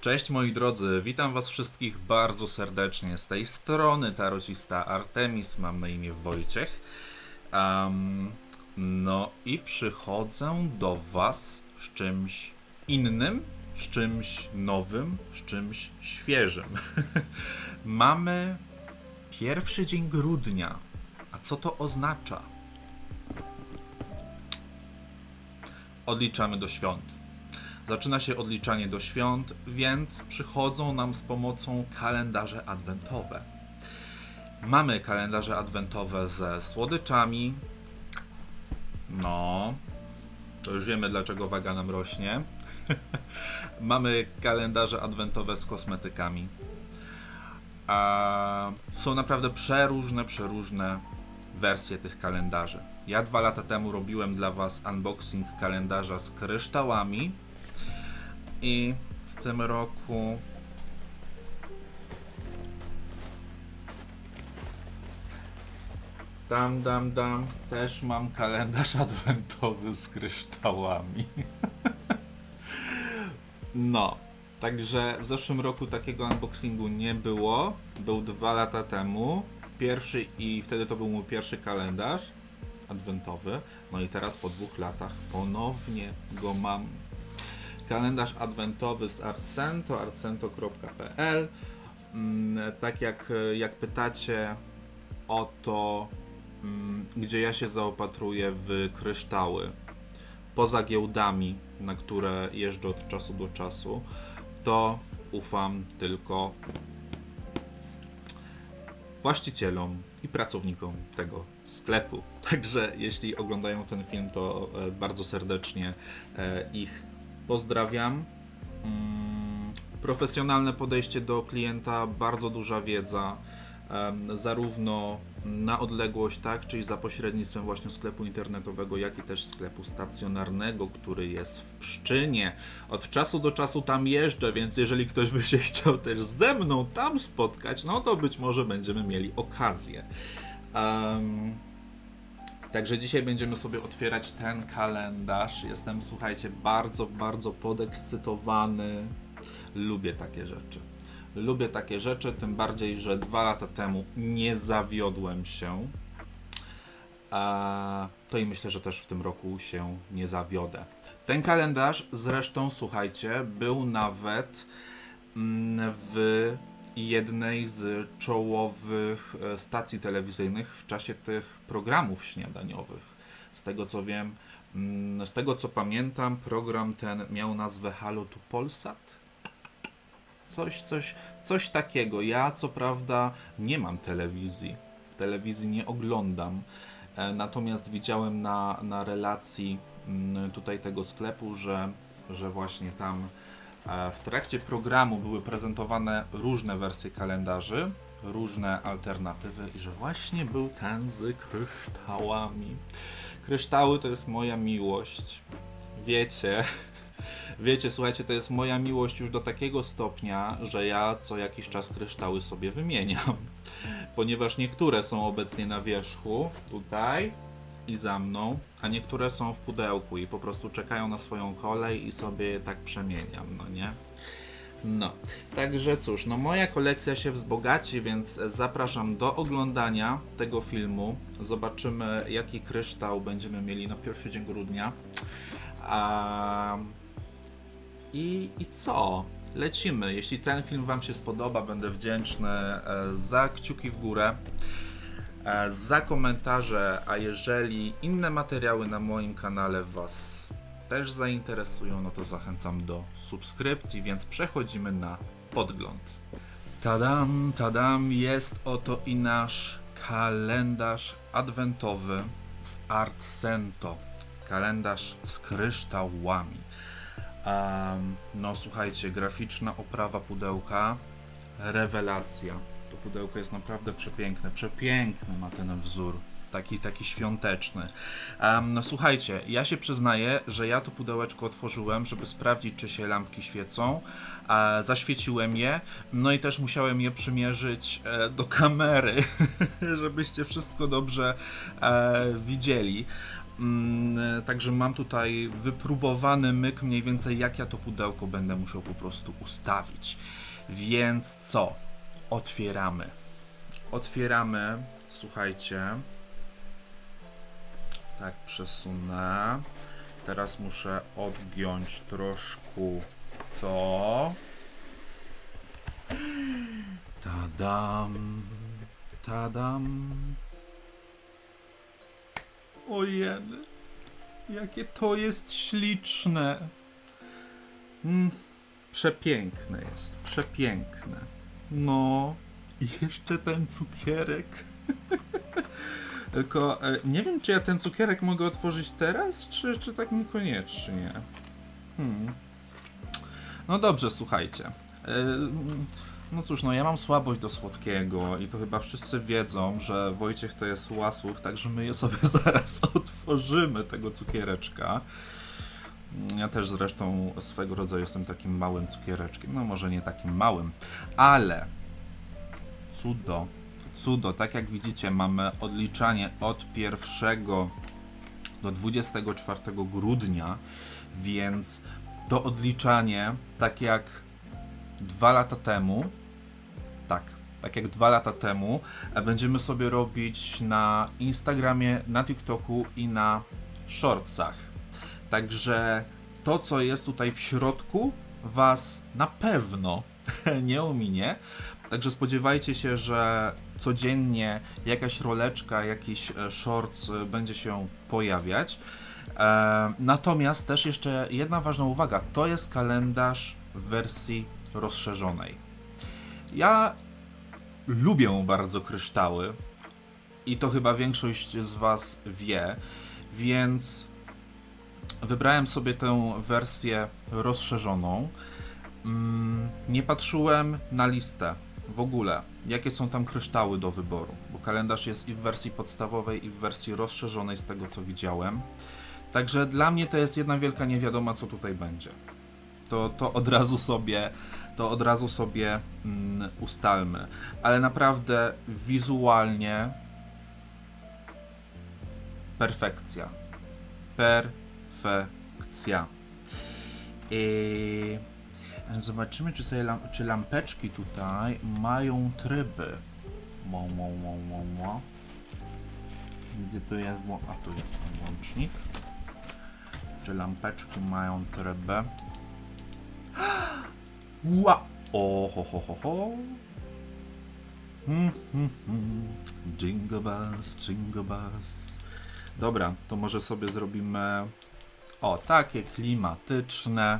Cześć moi drodzy, witam was wszystkich bardzo serdecznie. Z tej strony tarocista Artemis, mam na imię Wojciech. Am, no i przychodzę do was z czymś innym, z czymś nowym, z czymś świeżym. Mamy pierwszy dzień grudnia. A co to oznacza? Odliczamy do świąt. Zaczyna się odliczanie do świąt, więc przychodzą nam z pomocą kalendarze adwentowe. Mamy kalendarze adwentowe ze słodyczami. No, to już wiemy dlaczego waga nam rośnie. Mamy kalendarze adwentowe z kosmetykami. A są naprawdę przeróżne, przeróżne wersje tych kalendarzy. Ja dwa lata temu robiłem dla Was unboxing kalendarza z kryształami. I w tym roku Dam, dam, dam. Też mam kalendarz adwentowy z kryształami. no. Także w zeszłym roku takiego unboxingu nie było. Był dwa lata temu. Pierwszy i wtedy to był mój pierwszy kalendarz adwentowy. No i teraz po dwóch latach ponownie go mam kalendarz adwentowy z Arcento, arcento.pl. Mm, Tak jak, jak pytacie o to, mm, gdzie ja się zaopatruję w kryształy, poza giełdami, na które jeżdżę od czasu do czasu, to ufam tylko właścicielom i pracownikom tego sklepu. Także jeśli oglądają ten film, to e, bardzo serdecznie e, ich pozdrawiam. Mm, Profesjonalne podejście do klienta, bardzo duża wiedza, zarówno na odległość, tak, czyli za pośrednictwem właśnie sklepu internetowego, jak i też sklepu stacjonarnego, który jest w Pszczynie. Od czasu do czasu tam jeżdżę, więc jeżeli ktoś by się chciał też ze mną tam spotkać, no to być może będziemy mieli okazję. Em, Także dzisiaj będziemy sobie otwierać ten kalendarz. Jestem, słuchajcie, bardzo, bardzo podekscytowany. Lubię takie rzeczy. Lubię takie rzeczy, tym bardziej, że dwa lata temu nie zawiodłem się. A to i myślę, że też w tym roku się nie zawiodę. Ten kalendarz zresztą, słuchajcie, był nawet mm, w jednej z czołowych e, stacji telewizyjnych w czasie tych programów śniadaniowych. Z tego co wiem, mm, z tego co pamiętam, program ten miał nazwę Halo tu Polsat. Coś, coś, coś takiego. Ja co prawda nie mam telewizji. Telewizji nie oglądam. E, Natomiast widziałem na, na relacji mm, tutaj tego sklepu, że, że właśnie tam w trakcie programu były prezentowane różne wersje kalendarzy, różne alternatywy i że właśnie był ten z kryształami. Kryształy to jest moja miłość. Wiecie, wiecie, słuchajcie, to jest moja miłość już do takiego stopnia, że ja co jakiś czas kryształy sobie wymieniam. Ponieważ niektóre są obecnie na wierzchu, tutaj i za mną, a niektóre są w pudełku i po prostu czekają na swoją kolej i sobie tak przemieniam, no nie? No, także cóż, no moja kolekcja się wzbogaci, więc zapraszam do oglądania tego filmu. Zobaczymy, jaki kryształ będziemy mieli na pierwszy dzień grudnia. A... I, I co? Lecimy. Jeśli ten film Wam się spodoba, będę wdzięczny e, za kciuki w górę, za komentarze, a jeżeli inne materiały na moim kanale Was też zainteresują, no to zachęcam do subskrypcji, więc przechodzimy na podgląd. Tadam, tadam, jest oto i nasz kalendarz adwentowy z Artcento. Kalendarz z kryształami. Em, no słuchajcie, graficzna oprawa pudełka, rewelacja. To pudełko jest naprawdę przepiękne, przepiękny ma ten wzór, taki, taki świąteczny. Em, no słuchajcie, ja się przyznaję, że ja to pudełeczko otworzyłem, żeby sprawdzić, czy się lampki świecą. E, zaświeciłem je, no i też musiałem je przymierzyć e, do kamery, żebyście wszystko dobrze e, widzieli. Mm, Także mam tutaj wypróbowany myk, mniej więcej jak ja to pudełko będę musiał po prostu ustawić. Więc co? Otwieramy. Otwieramy, słuchajcie. Tak przesunę. Teraz muszę odgiąć troszkę to. Tadam. Tadam. Ojeny. Jakie to jest śliczne. Mm, przepiękne jest. Przepiękne. No. I jeszcze ten cukierek. Tylko e, nie wiem, czy ja ten cukierek mogę otworzyć teraz, czy, czy tak niekoniecznie. Hmm. No dobrze, słuchajcie. E, No cóż, no ja mam słabość do słodkiego i to chyba wszyscy wiedzą, że Wojciech to jest łasłuch, także my je sobie zaraz otworzymy, tego cukiereczka. Ja też zresztą swego rodzaju jestem takim małym cukiereczkiem. No może nie takim małym, ale cudo, cudo. Tak jak widzicie, mamy odliczanie od 1 do 24 grudnia, więc to odliczanie, tak jak dwa lata temu, tak, tak jak dwa lata temu, będziemy sobie robić na Instagramie, na TikToku i na Shortsach. Także to, co jest tutaj w środku, Was na pewno nie ominie. Także spodziewajcie się, że codziennie jakaś roleczka, jakiś e, shorts e, będzie się pojawiać. E, natomiast też jeszcze jedna ważna uwaga, to jest kalendarz w wersji rozszerzonej. Ja lubię bardzo kryształy i to chyba większość z Was wie, więc wybrałem sobie tę wersję rozszerzoną. Mm, Nie patrzyłem na listę w ogóle, jakie są tam kryształy do wyboru, bo kalendarz jest i w wersji podstawowej, i w wersji rozszerzonej, z tego co widziałem. Także dla mnie to jest jedna wielka niewiadoma, co tutaj będzie. To, to od razu sobie, to od razu sobie mm, ustalmy. Ale naprawdę wizualnie perfekcja. Perfekcja. I zobaczymy, czy, sobie lam, czy lampeczki tutaj mają tryby. Mo, mo, mo, mo, mo. Gdzie tu jest? A tu jest łącznik. Czy lampeczki mają tryby? Ła! O, ho, ho, ho, ho. Hmm, hmm, hmm. Jingle bells, jingle bells. Dobra, to może sobie zrobimy. O, takie klimatyczne.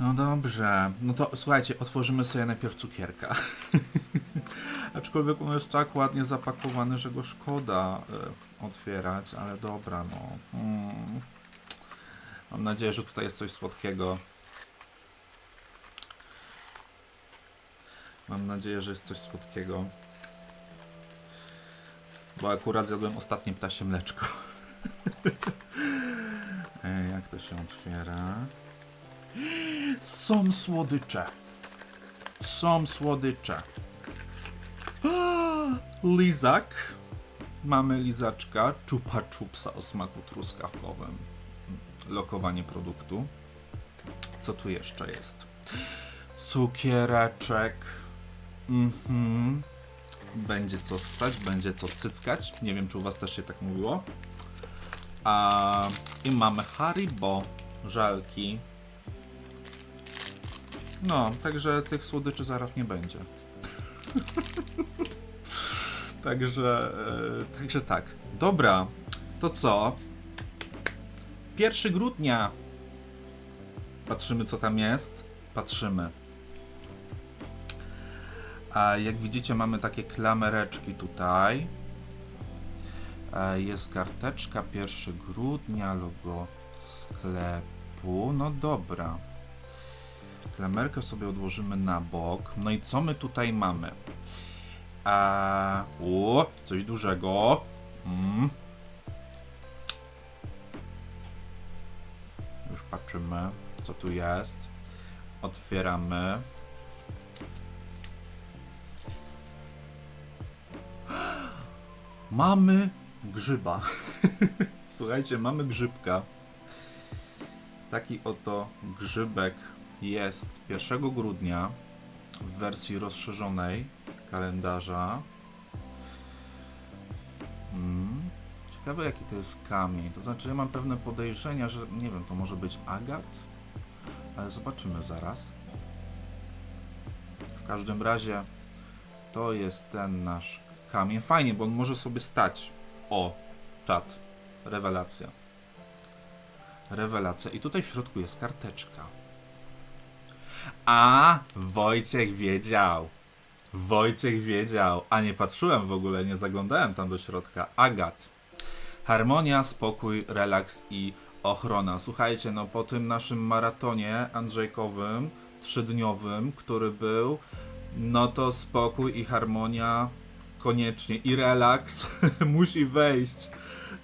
No dobrze. No to słuchajcie, otworzymy sobie najpierw cukierka. Aczkolwiek on jest tak ładnie zapakowany, że go szkoda y, otwierać, ale dobra, no. Mm. Mam nadzieję, że tutaj jest coś słodkiego. Mam nadzieję, że jest coś słodkiego. Bo akurat zjadłem ostatnie ptasie mleczko. Jak to się otwiera? Są słodycze. Są słodycze. Lizak. Mamy lizaczka. Czupa czupsa o smaku truskawkowym. Lokowanie produktu. Co tu jeszcze jest? Cukiereczek. Mhm. Będzie co ssać, będzie co cyckać. Nie wiem, czy u was też się tak mówiło. A, I mamy Haribo, żelki. No, także tych słodyczy zaraz nie będzie. także, e, także tak. Dobra, to co? 1 grudnia. Patrzymy, co tam jest. Patrzymy. A jak widzicie, mamy takie klamereczki tutaj. E, Jest karteczka 1 grudnia, logo sklepu. No dobra. Klamerkę sobie odłożymy na bok. No i co my tutaj mamy? A, o, coś dużego. Mm. Już patrzymy, co tu jest. Otwieramy. Mamy grzyba. Słuchajcie, mamy grzybka. Taki oto grzybek jest 1 grudnia w wersji rozszerzonej kalendarza. Mm. Ciekawe jaki to jest kamień. To znaczy ja mam pewne podejrzenia, że nie wiem, to może być agat? Ale zobaczymy zaraz. W każdym razie to jest ten nasz kamień. Fajnie, bo on może sobie stać. O, czat. Rewelacja. Rewelacja. I tutaj w środku jest karteczka. A, Wojciech wiedział. Wojciech wiedział. A nie patrzyłem w ogóle, nie zaglądałem tam do środka. Agat. Harmonia, spokój, relaks i ochrona. Słuchajcie, no po tym naszym maratonie Andrzejkowym, trzydniowym, który był, no to spokój i harmonia koniecznie i relaks musi wejść.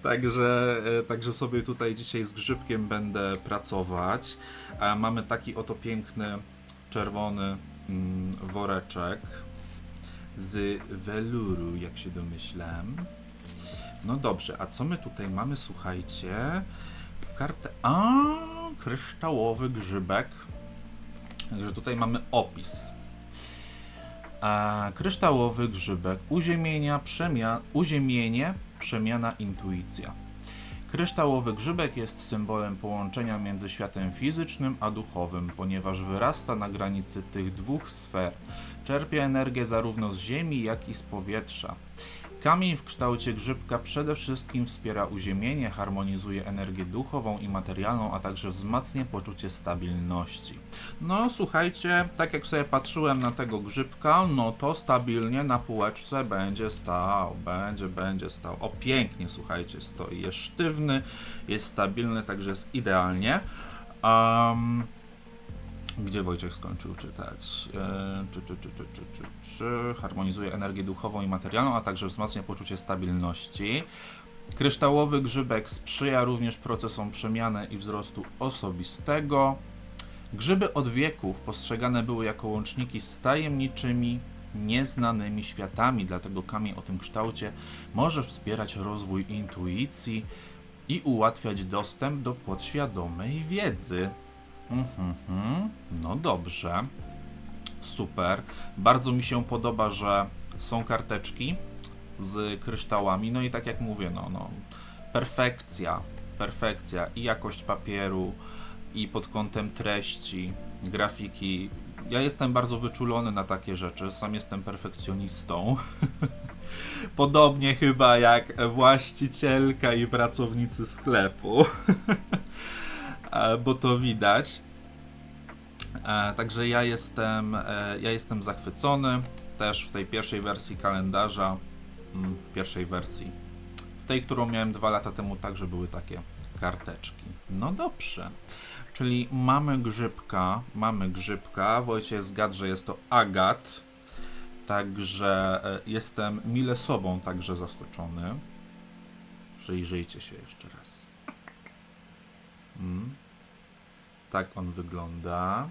Także, e, także sobie tutaj dzisiaj z grzybkiem będę pracować. Mamy taki oto piękny czerwony mm, woreczek z weluru, jak się domyślam. No dobrze, a co my tutaj mamy, słuchajcie? W kartę. A, kryształowy grzybek. Także tutaj mamy opis. A, kryształowy grzybek. Uziemienia, przemia... Uziemienie, przemiana, intuicja. Kryształowy grzybek jest symbolem połączenia między światem fizycznym a duchowym, ponieważ wyrasta na granicy tych dwóch sfer. Czerpie energię zarówno z ziemi, jak i z powietrza. Kamień w kształcie grzybka przede wszystkim wspiera uziemienie, harmonizuje energię duchową i materialną, a także wzmacnia poczucie stabilności. No słuchajcie, tak jak sobie patrzyłem na tego grzybka, no to stabilnie na półeczce będzie stał, będzie, będzie stał. O pięknie, słuchajcie, stoi. Jest sztywny, jest stabilny, także jest idealnie. Um, gdzie Wojciech skończył czytać? E, czy, czy, czy, czy, czy, czy, czy. Harmonizuje energię duchową i materialną, a także wzmacnia poczucie stabilności. Kryształowy grzybek sprzyja również procesom przemiany i wzrostu osobistego. Grzyby od wieków postrzegane były jako łączniki z tajemniczymi, nieznanymi światami, dlatego kamień o tym kształcie może wspierać rozwój intuicji i ułatwiać dostęp do podświadomej wiedzy. Mhm, mhm. No dobrze. Super. Bardzo mi się podoba, że są karteczki z kryształami. No i tak jak mówię, no, no perfekcja, perfekcja i jakość papieru, i pod kątem treści, grafiki. Ja jestem bardzo wyczulony na takie rzeczy, sam jestem perfekcjonistą. Podobnie chyba jak właścicielka i pracownicy sklepu. E, bo to widać. E, Także ja jestem, e, ja jestem zachwycony też w tej pierwszej wersji kalendarza, mm, w pierwszej wersji. W tej, którą miałem dwa lata temu, także były takie karteczki. No dobrze. Czyli mamy grzybka, mamy grzybka. Wojciech zgadł, że jest to agat. Także jestem mile sobą także zaskoczony. Przyjrzyjcie się jeszcze raz. Mm. Tak on wygląda.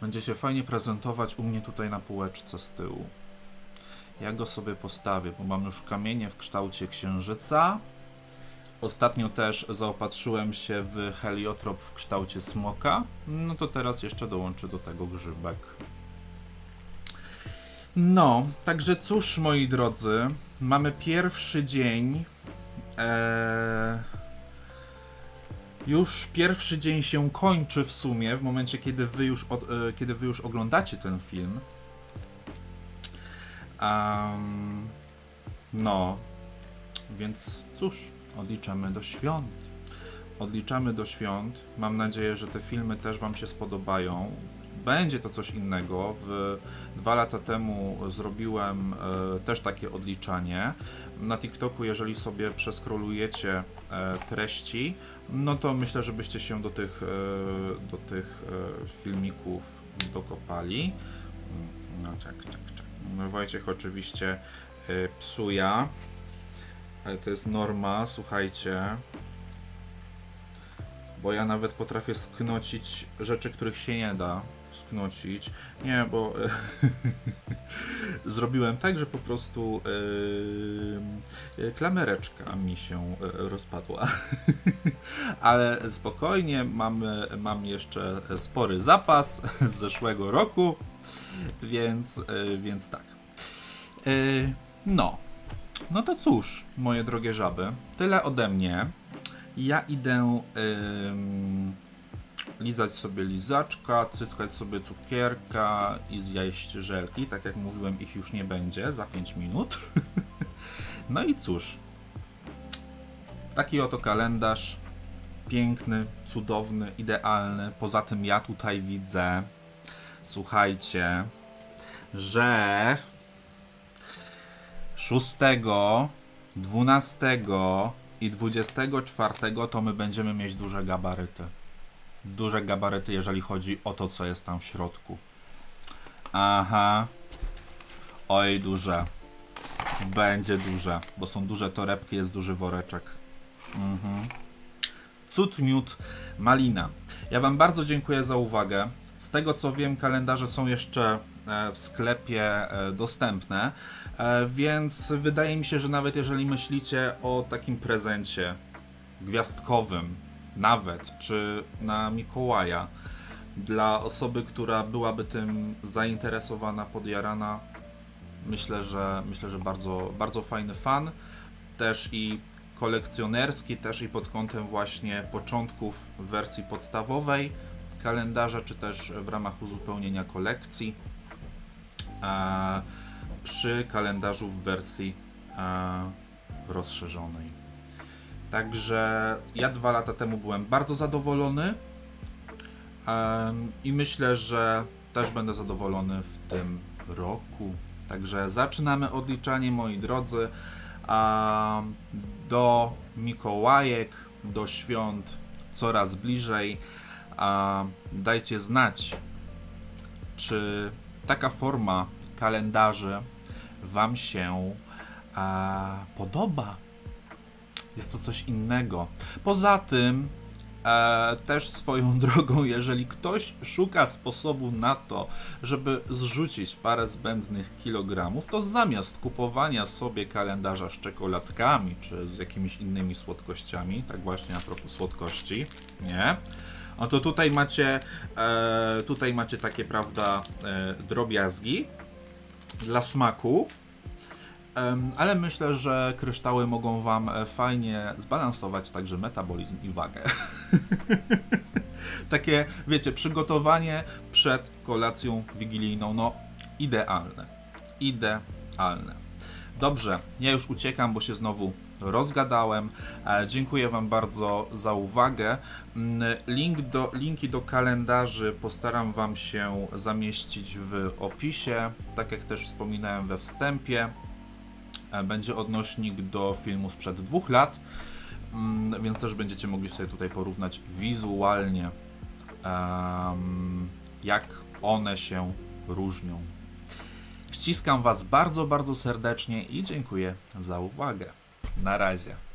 Będzie się fajnie prezentować u mnie tutaj na półeczce z tyłu. Ja go sobie postawię, bo mam już kamienie w kształcie księżyca. Ostatnio też zaopatrzyłem się w heliotrop w kształcie smoka. No to teraz jeszcze dołączę do tego grzybek. No, także cóż, moi drodzy, mamy pierwszy dzień. Eee, już pierwszy dzień się kończy w sumie, w momencie, kiedy wy już, od, e, kiedy wy już oglądacie ten film. Am, no, więc cóż, odliczamy do świąt. Odliczamy do świąt. Mam nadzieję, że te filmy też Wam się spodobają. Będzie to coś innego. W, dwa lata temu zrobiłem e, też takie odliczanie. Na TikToku, jeżeli sobie przeskrolujecie e, treści, no to myślę, że byście się do tych, e, do tych filmików dokopali. No tak, tak, tak. No Wojciech oczywiście psuja. To jest norma, słuchajcie. Bo ja nawet potrafię sknocić rzeczy, których się nie da sknocić. Nie, bo e, zrobiłem tak, że po prostu e, klamereczka mi się e, rozpadła. Ale spokojnie, mamy, mam jeszcze spory zapas z zeszłego roku, więc, e, więc tak. E, No, no to cóż, moje drogie żaby, tyle ode mnie. Ja idę ym, lizać sobie lizaczka, cyckać sobie cukierka i zjeść żelki. Tak jak mówiłem, ich już nie będzie za 5 minut. no i cóż, taki oto kalendarz. Piękny, cudowny, idealny. Poza tym ja tutaj widzę, słuchajcie, że 6, 12 i 24 to my będziemy mieć duże gabaryty. Duże gabaryty, jeżeli chodzi o to, co jest tam w środku. Aha. Oj, duże. Będzie duże, bo są duże torebki, jest duży woreczek. Mhm. Cud, miód, malina. Ja Wam bardzo dziękuję za uwagę. Z tego co wiem, kalendarze są jeszcze e, w sklepie e, dostępne, e, więc wydaje mi się, że nawet jeżeli myślicie o takim prezencie gwiazdkowym, nawet czy na Mikołaja, dla osoby, która byłaby tym zainteresowana, podjarana, myślę, że myślę, że bardzo, bardzo fajny fan. Też i kolekcjonerski, też i pod kątem właśnie początków wersji podstawowej kalendarza, czy też w ramach uzupełnienia kolekcji e, przy kalendarzu w wersji e, rozszerzonej. Także ja dwa lata temu byłem bardzo zadowolony i myślę, że też będę zadowolony w tym roku. Także zaczynamy odliczanie, moi drodzy, do Mikołajek, do świąt coraz bliżej. Dajcie znać, czy taka forma kalendarzy Wam się a, podoba. Jest to coś innego. Poza tym, e, też swoją drogą, jeżeli ktoś szuka sposobu na to, żeby zrzucić parę zbędnych kilogramów, to zamiast kupowania sobie kalendarza z czekoladkami czy z jakimiś innymi słodkościami, tak właśnie a propos słodkości, nie? No to tutaj macie, e, tutaj macie takie, prawda, e, drobiazgi dla smaku. Ale myślę, że kryształy mogą Wam e, fajnie zbalansować także metabolizm i wagę. Takie, wiecie, przygotowanie przed kolacją wigilijną, no idealne. Idealne. Dobrze, ja już uciekam, bo się znowu rozgadałem. E, Dziękuję Wam bardzo za uwagę. Mm, Link do, linki do kalendarzy postaram Wam się zamieścić w opisie, tak jak też wspominałem we wstępie. E, Będzie odnośnik do filmu sprzed dwóch lat, mm, więc też będziecie mogli sobie tutaj porównać wizualnie, jak one się różnią. Ściskam Was bardzo, bardzo serdecznie i dziękuję za uwagę. Na razie.